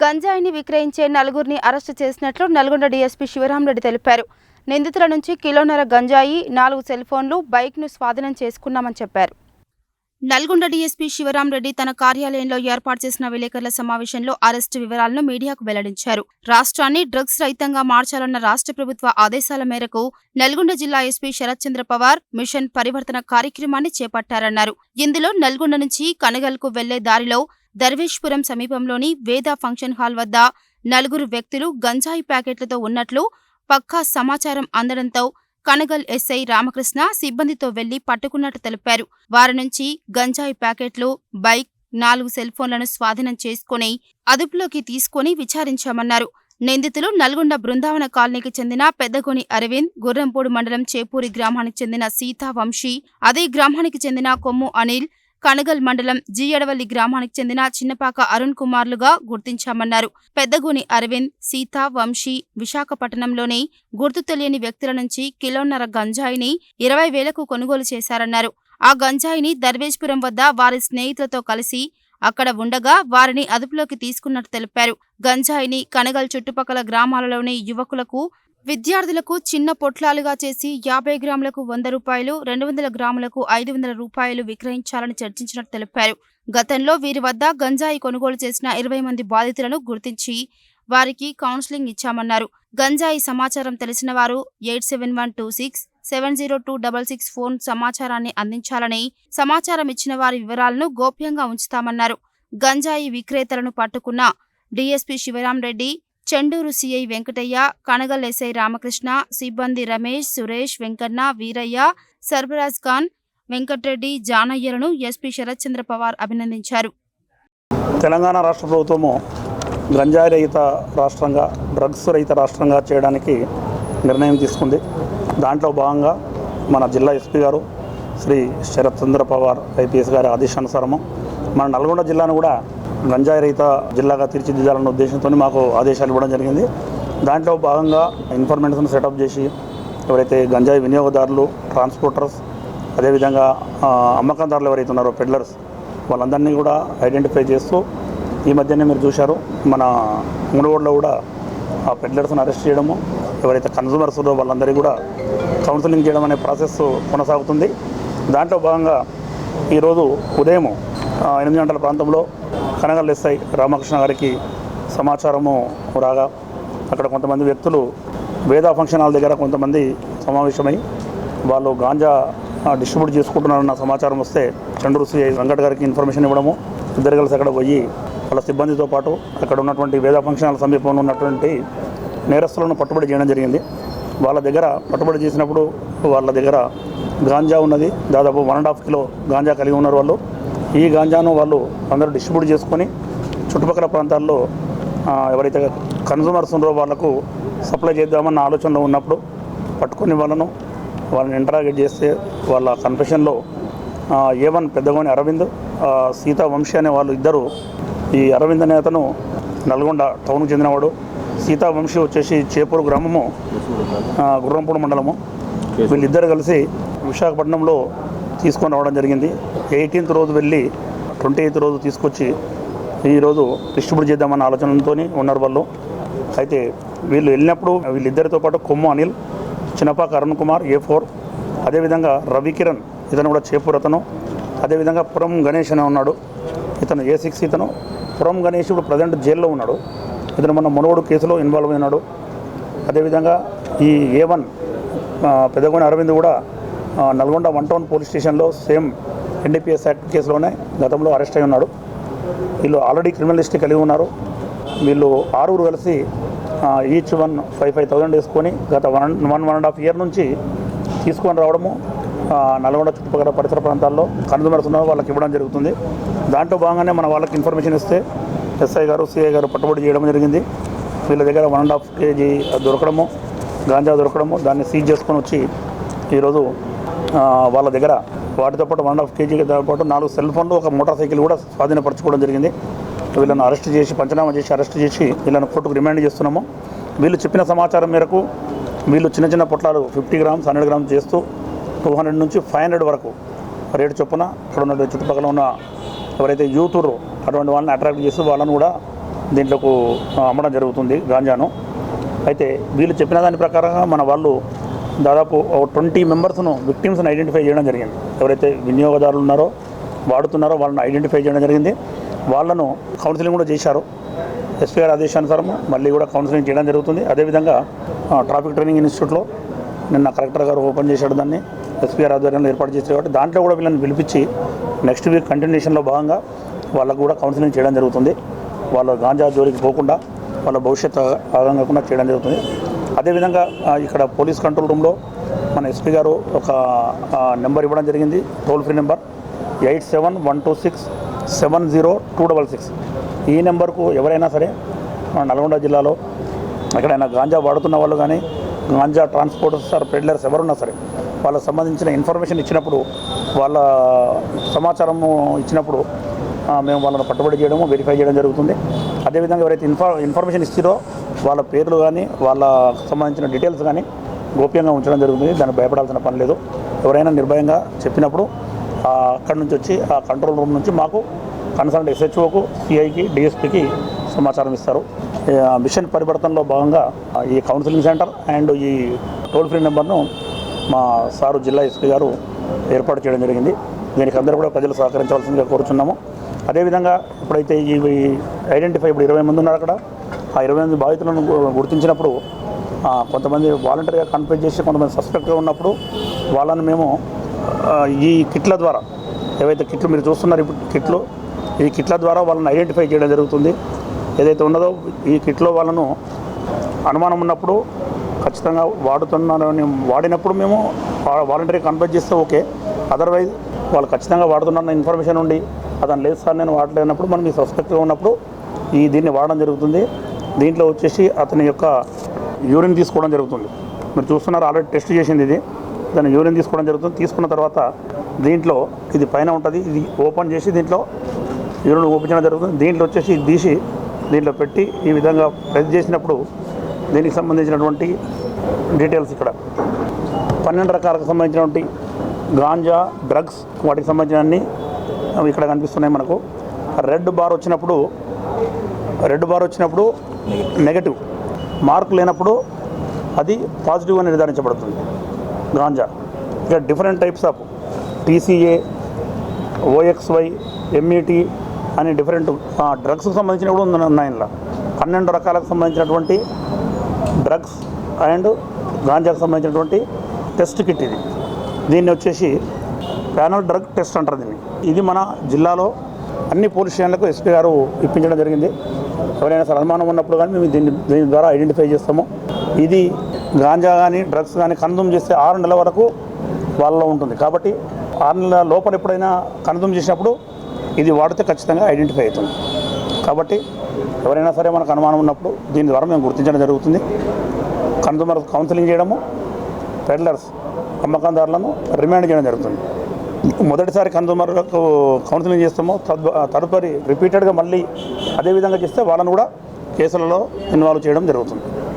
గంజాయిని విక్రయించే నలుగురిని అరెస్టు చేసినట్లు నల్గొండ డీఎస్పీ శివరామరెడ్డి తెలిపారు. నిందితుల నుంచి కిలోన్నర గంజాయి నాలుగు సెల్ ఫోన్లు బైక్ను స్వాధీనం చేసుకున్నామని చెప్పారు. నల్గొండ డీఎస్పీ శివరామరెడ్డి తన కార్యాలయంలో ఏర్పాటు చేసిన విలేకరుల సమావేశంలో అరెస్టు వివరాలను మీడియాకు వెల్లడించారు. రాష్ట్రాన్ని డ్రగ్స్ రహితంగా మార్చాలన్న రాష్ట్ర ప్రభుత్వ ఆదేశాల మేరకు నల్గొండ జిల్లా ఎస్పీ శరత్ చంద్ర పవార్ మిషన్ పరివర్తన కార్యక్రమాన్ని చేపట్టారన్నారు. ఇందులో నల్గొండ నుంచి కనగల్కు వెళ్ళే దారిలో దర్వేష్పురం సమీపంలోని వేద ఫంక్షన్ హాల్ వద్ద నలుగురు వ్యక్తులు గంజాయి ప్యాకెట్లతో ఉన్నట్లు పక్కా సమాచారం అందడంతో కనగల్ ఎస్ఐ రామకృష్ణ సిబ్బందితో వెళ్ళి పట్టుకున్నట్టు తెలిపారు. వారి నుంచి గంజాయి ప్యాకెట్లు బైక్ నాలుగు సెల్ఫోన్లను స్వాధీనం చేసుకుని అదుపులోకి తీసుకుని విచారించామన్నారు. నిందితులు నల్గొండ బృందావన కాలనీకి చెందిన పెద్దగోని అరవింద్ గుర్రంపూడి మండలం చేపూరి గ్రామానికి చెందిన సీతా వంశీ అదే గ్రామానికి చెందిన కొమ్ము అనిల్ కనగల్ మండలం జీయడవల్లి గ్రామానికి చెందిన చిన్నపాక అరుణ్ కుమార్లుగా గుర్తించామన్నారు. పెద్దగోని అరవింద్ సీత వంశీ విశాఖపట్నంలోని గుర్తు తెలియని వ్యక్తుల నుంచి కిలోన్నర గంజాయిని ఇరవై వేలకు కొనుగోలు చేశారన్నారు. ఆ గంజాయిని దర్వేజ్పురం వద్ద వారి స్నేహితులతో కలిసి అక్కడ ఉండగా వారిని అదుపులోకి తీసుకున్నట్టు తెలిపారు. గంజాయిని కనగల్ చుట్టుపక్కల గ్రామాలలోని యువకులకు విద్యార్థులకు చిన్న పొట్లాలుగా చేసి యాభై గ్రాములకు వంద రూపాయలు రెండు వందల గ్రాములకు ఐదు వందల రూపాయలు విక్రయించాలని చర్చించినట్టు తెలిపారు. గతంలో వీరి వద్ద గంజాయి కొనుగోలు చేసిన ఇరవై మంది బాధితులను గుర్తించి వారికి కౌన్సిలింగ్ ఇచ్చామన్నారు. గంజాయి సమాచారం తెలిసిన వారు eight seven one two six seven zero two double six phone సమాచారాన్ని అందించాలని సమాచారం ఇచ్చిన వారి వివరాలను గోప్యంగా ఉంచుతామన్నారు. గంజాయి విక్రేతలను పట్టుకున్న DSP Sivaram Reddy Chandur CI Venkataiah Kanagal SI Ramakrishna సిబ్బంది రమేష్ సురేష్ వెంకన్న వీరయ్య సర్ఫరాజ్ ఖాన్ వెంకట్రెడ్డి జానయ్యలను ఎస్పీ శరత్ చంద్ర పవార్ అభినందించారు. తెలంగాణ రాష్ట్ర ప్రభుత్వము గంజాయి రహిత రాష్ట్రంగా డ్రగ్స్ రహిత రాష్ట్రంగా చేయడానికి నిర్ణయం తీసుకుంది. దాంట్లో భాగంగా మన జిల్లా ఎస్పీ గారు శ్రీ శరత్ చంద్ర పవార్ ఐపీఎస్ గారి ఆదేశానుసారము మన నల్గొండ జిల్లాను కూడా గంజాయి రహిత జిల్లాగా తీర్చిదిద్దాలన్న ఉద్దేశంతో మాకు ఆదేశాలు ఇవ్వడం జరిగింది. దాంట్లో భాగంగా ఇన్ఫర్మేషన్ సెటప్ చేసి ఎవరైతే గంజాయి వినియోగదారులు ట్రాన్స్పోర్టర్స్ అదేవిధంగా అమ్మకందారులు ఎవరైతే ఉన్నారో పెడ్లర్స్ వాళ్ళందరినీ కూడా ఐడెంటిఫై చేస్తూ ఈ మధ్యనే మీరు చూశారు మన మునుగోడులో కూడా ఆ పెడ్లర్స్ని అరెస్ట్ చేయడము ఎవరైతే కన్సూమర్స్ ఉన్నారో వాళ్ళందరికీ కూడా కౌన్సిలింగ్ చేయడం అనే ప్రాసెస్ కొనసాగుతుంది. దాంట్లో భాగంగా ఈరోజు ఉదయం ఎనిమిది గంటల ప్రాంతంలో కనగల్ ఎస్ఐ రామకృష్ణ గారికి సమాచారము రాగా అక్కడ కొంతమంది వ్యక్తులు వేద ఫంక్షన్ హాల్ దగ్గర కొంతమంది సమావేశమై వాళ్ళు గాంజా డిస్ట్రిబ్యూట్ చేసుకుంటున్నారన్న సమాచారం వస్తే చండూరు సిఐ వెంకట్ గారికి ఇన్ఫర్మేషన్ ఇవ్వడము. ఇద్దరు కలిసి అక్కడ పోయి వాళ్ళ సిబ్బందితో పాటు అక్కడ ఉన్నటువంటి వేద ఫంక్షన్ హాల్ సమీపంలో ఉన్నటువంటి నేరస్తులను పట్టుబడి చేయడం జరిగింది. వాళ్ళ దగ్గర పట్టుబడి చేసినప్పుడు వాళ్ళ దగ్గర గాంజా ఉన్నది. దాదాపు one and half kilo ganja కలిగి ఉన్నారు వాళ్ళు. ఈ గాంజాను వాళ్ళు అందరూ డిస్ట్రిబ్యూట్ చేసుకొని చుట్టుపక్కల ప్రాంతాల్లో ఎవరైతే కన్సూమర్స్ ఉన్నారో వాళ్ళకు సప్లై చేద్దామన్న ఆలోచనలో ఉన్నప్పుడు పట్టుకుని వాళ్ళను వాళ్ళని ఇంటరాగేట్ చేస్తే వాళ్ళ కన్ఫెషన్లో ఏ వన్ పెద్దగోని అరవింద్ సీతా వంశీ అనే వాళ్ళు ఇద్దరు ఈ అరవింద్ అనే అతను నల్గొండ టౌన్కు చెందినవాడు. సీతా వంశీ వచ్చేసి చేపూరు గ్రామము గుర్రంపూడి మండలము. వీళ్ళిద్దరు కలిసి విశాఖపట్నంలో తీసుకొని రావడం జరిగింది. ఎయిటీన్త్ రోజు వెళ్ళి ట్వంటీ ఎయిత్ రోజు తీసుకొచ్చి ఈరోజు డిస్ట్రిబ్యూట్ చేద్దామన్న ఆలోచనతో ఉన్నారు వాళ్ళు. అయితే వీళ్ళు వెళ్ళినప్పుడు వీళ్ళిద్దరితో పాటు కొమ్ము అనిల్ చిన్నపాక అరుణ్ కుమార్ ఏ ఫోర్ అదేవిధంగా రవికిరణ్ ఇతను కూడా చేపూర్ అతను. అదేవిధంగా పురం గణేష్ అనే ఉన్నాడు. ఇతను ఏ సిక్స్ ఇతను పురం గణేష్ ఇప్పుడు ప్రజెంట్ జైల్లో ఉన్నాడు. ఇతను మన మునగోడు కేసులో ఇన్వాల్వ్ అయినాడు. అదేవిధంగా ఈ ఏ వన్ పెద్దగోని అరవింద్ కూడా నల్గొండ వన్ టౌన్ పోలీస్ స్టేషన్లో సేమ్ ఎన్డీపీఎస్ యాక్ట్ కేసులోనే గతంలో అరెస్ట్ అయి ఉన్నాడు. వీళ్ళు ఆల్రెడీ క్రిమినల్ హిస్టరీ కలిగి ఉన్నారు. వీళ్ళు ఆరుగురు కలిసి each one five five thousand వేసుకొని గత one one one and half year నుంచి తీసుకొని రావడము నల్గొండ చుట్టుపక్కల పరిసర ప్రాంతాల్లో కన్సూమర్స్ వాళ్ళకి ఇవ్వడం జరుగుతుంది. దాంట్లో భాగంగానే మన వాళ్ళకి ఇన్ఫర్మేషన్ ఇస్తే ఎస్ఐ గారు సిఐ గారు పట్టుబడి చేయడం జరిగింది. వీళ్ళ దగ్గర వన్ అండ్ హాఫ్ కేజీ దొరకడము గాంజా దొరకడము దాన్ని సీజ్ చేసుకొని వచ్చి ఈరోజు వాళ్ళ దగ్గర వాటితో పాటు వన్ హాఫ్ కేజీతో పాటు నాలుగు సెల్ ఫోన్లు ఒక మోటార్ సైకిల్ కూడా స్వాధీనపరచుకోవడం జరిగింది. వీళ్ళను అరెస్ట్ చేసి పంచనామా చేసి అరెస్ట్ చేసి వీళ్ళని కోర్టుకు రిమాండ్ చేస్తున్నాము. వీళ్ళు చెప్పిన సమాచారం మేరకు వీళ్ళు చిన్న చిన్న పొట్లాలు ఫిఫ్టీ గ్రామ్స్ హండ్రెడ్ గ్రామ్స్ చేస్తూ టూ హండ్రెడ్ నుంచి ఫైవ్ హండ్రెడ్ వరకు రేటు చొప్పున అక్కడ ఉన్న చుట్టుపక్కల ఉన్న ఎవరైతే యూతురు అటువంటి వాళ్ళని అట్రాక్ట్ చేస్తూ వాళ్ళను కూడా దీంట్లోకి అమ్మడం జరుగుతుంది గాంజాను. అయితే వీళ్ళు చెప్పిన దాని ప్రకారంగా మన వాళ్ళు దాదాపు ఒక ట్వంటీ మెంబర్స్ను విక్టిమ్స్ని ఐడెంటిఫై చేయడం జరిగింది. ఎవరైతే వినియోగదారులు ఉన్నారో వాడుతున్నారో వాళ్ళని ఐడెంటిఫై చేయడం జరిగింది. వాళ్ళను కౌన్సిలింగ్ కూడా చేశారు. ఎస్పీఆర్ ఆదేశానుసారం మళ్ళీ కూడా కౌన్సిలింగ్ చేయడం జరుగుతుంది. అదేవిధంగా ట్రాఫిక్ ట్రైనింగ్ ఇన్స్టిట్యూట్లో నిన్న కలెక్టర్ గారు ఓపెన్ చేశాడు దాన్ని. ఎస్పీఆర్ ఆధ్వర్యంలో ఏర్పాటు చేశారు కాబట్టి దాంట్లో కూడా వీళ్ళని పిలిపించి నెక్స్ట్ వీక్ కంటిన్యూషన్లో భాగంగా వాళ్ళకు కూడా కౌన్సిలింగ్ చేయడం జరుగుతుంది. వాళ్ళ గాంజా జోలికి పోకుండా వాళ్ళ భవిష్యత్తు ఆగం కాకుండా చేయడం జరుగుతుంది. అదేవిధంగా ఇక్కడ పోలీస్ కంట్రోల్ రూమ్లో మన ఎస్పీ గారు ఒక నెంబర్ ఇవ్వడం జరిగింది. Toll free number eight seven one two six seven zero two double six. ఈ నెంబర్కు ఎవరైనా సరే మన నల్గొండ జిల్లాలో ఎక్కడైనా గాంజా వాడుతున్న వాళ్ళు కానీ గాంజా ట్రాన్స్పోర్టర్స్ సార్ పెడ్లర్స్ ఎవరున్నా సరే వాళ్ళకి సంబంధించిన ఇన్ఫర్మేషన్ ఇచ్చినప్పుడు వాళ్ళ సమాచారము ఇచ్చినప్పుడు మేము వాళ్ళని పట్టుబడి చేయడము వెరిఫై చేయడం జరుగుతుంది. అదేవిధంగా ఎవరైతే ఇన్ఫా ఇన్ఫర్మేషన్ ఇస్తారో వాళ్ళ పేర్లు కానీ వాళ్ళ సంబంధించిన డీటెయిల్స్ కానీ గోప్యంగా ఉంచడం జరుగుతుంది. దానికి భయపడాల్సిన పని లేదు. ఎవరైనా నిర్భయంగా చెప్పినప్పుడు అక్కడి నుంచి వచ్చి ఆ కంట్రోల్ రూమ్ నుంచి మాకు కన్సల్ట్ ఎస్హెచ్ఓకు సిఐకి డిఎస్పికి సమాచారం ఇస్తారు. మిషన్ పరివర్తనలో భాగంగా ఈ కౌన్సిలింగ్ సెంటర్ అండ్ ఈ టోల్ ఫ్రీ నెంబర్ను మా సారు జిల్లా ఎస్పీ గారు ఏర్పాటు చేయడం జరిగింది. దీనికి అందరూ కూడా ప్రజలు సహకరించవలసిందిగా కోరుచున్నాము. అదేవిధంగా ఇప్పుడైతే ఈ ఐడెంటిఫై ఇప్పుడు ఇరవై మంది ఉన్నారు అక్కడ ఆ ఇరవై మంది బాధితులను గుర్తించినప్పుడు కొంతమంది వాలంటరీగా కన్ఫ్యూజ్ చేసి కొంతమంది సస్పెక్ట్గా ఉన్నప్పుడు వాళ్ళని మేము ఈ కిట్ల ద్వారా ఏవైతే కిట్లు మీరు చూస్తున్నారు ఇప్పుడు కిట్లు ఈ కిట్ల ద్వారా వాళ్ళని ఐడెంటిఫై చేయడం జరుగుతుంది. ఏదైతే ఉన్నదో ఈ కిట్లో వాళ్ళను అనుమానం ఉన్నప్పుడు ఖచ్చితంగా వాడుతున్నారని వాడినప్పుడు మేము వాలంటరీ కన్వర్ట్ చేస్తే ఓకే. అదర్వైజ్ వాళ్ళు ఖచ్చితంగా వాడుతున్నారన్న ఇన్ఫర్మేషన్ ఉండి అతను లేదు సార్ నేను వాడలేనప్పుడు మనం ఈ సస్పెక్ట్గా ఉన్నప్పుడు ఈ దీన్ని వాడడం జరుగుతుంది. దీంట్లో వచ్చేసి అతని యొక్క యూరిన్ తీసుకోవడం జరుగుతుంది. మీరు చూస్తున్నారు ఆల్రెడీ టెస్ట్ చేసింది ఇది. దాన్ని యూరిన్ తీసుకోవడం జరుగుతుంది. తీసుకున్న తర్వాత దీంట్లో ఇది పైన ఉంటుంది. ఇది ఓపెన్ చేసి దీంట్లో యూరిన్ ఓపించడం జరుగుతుంది. దీంట్లో వచ్చేసి తీసి దీంట్లో పెట్టి ఈ విధంగా ప్రెస్ చేసినప్పుడు దీనికి సంబంధించినటువంటి డీటెయిల్స్ ఇక్కడ. పన్నెండు రకాలకు సంబంధించినటువంటి గాంజా డ్రగ్స్ వాటికి సంబంధించిన అన్ని అవి ఇక్కడ కనిపిస్తున్నాయి మనకు. రెడ్ బార్ వచ్చినప్పుడు రెడ్ బార్ వచ్చినప్పుడు నెగటివ్ మార్కు లేనప్పుడు అది పాజిటివ్గా నిర్ధారించబడుతుంది. గాంజా ఇక different types of TCA OXY MET అని డిఫరెంట్ డ్రగ్స్కి సంబంధించినవి కూడా ఉన్నాయి- ఉన్నాయి ఇందులో పన్నెండు రకాలకు సంబంధించినటువంటి డ్రగ్స్ అండ్ గాంజాకు సంబంధించినటువంటి టెస్ట్ కిట్ ఇది. దీన్ని వచ్చేసి ప్యానల్ డ్రగ్ టెస్ట్ అంటారు దీన్ని. ఇది మన జిల్లాలో అన్ని పోలీస్ స్టేషన్లకు ఎస్పీ గారు ఇప్పించడం జరిగింది. ఎవరైనా సరే అనుమానం ఉన్నప్పుడు కానీ మేము దీన్ని దీని ద్వారా ఐడెంటిఫై చేస్తాము. ఇది గాంజా కానీ డ్రగ్స్ కానీ కన్జ్యూమ్ చేస్తే ఆరు నెలల వరకు వాళ్ళలో ఉంటుంది. కాబట్టి ఆరు నెలల లోపల ఎప్పుడైనా కన్జ్యూమ్ చేసినప్పుడు ఇది వాడితే ఖచ్చితంగా ఐడెంటిఫై అవుతుంది. కాబట్టి ఎవరైనా సరే మనకు అనుమానం ఉన్నప్పుడు దీని ద్వారా మేము గుర్తించడం జరుగుతుంది. కన్జ్యూమర్ కౌన్సిలింగ్ చేయడము పెడ్లర్స్ అమ్మకందారులను రిమాండ్ చేయడం జరుగుతుంది. మొదటిసారి కన్జ్యూమర్లకు కౌన్సిలింగ్ చేస్తామో తదుపరి రిపీటెడ్గా మళ్ళీ అదేవిధంగా చేస్తే వాళ్ళను కూడా కేసులలో ఇన్వాల్వ్ చేయడం జరుగుతుంది.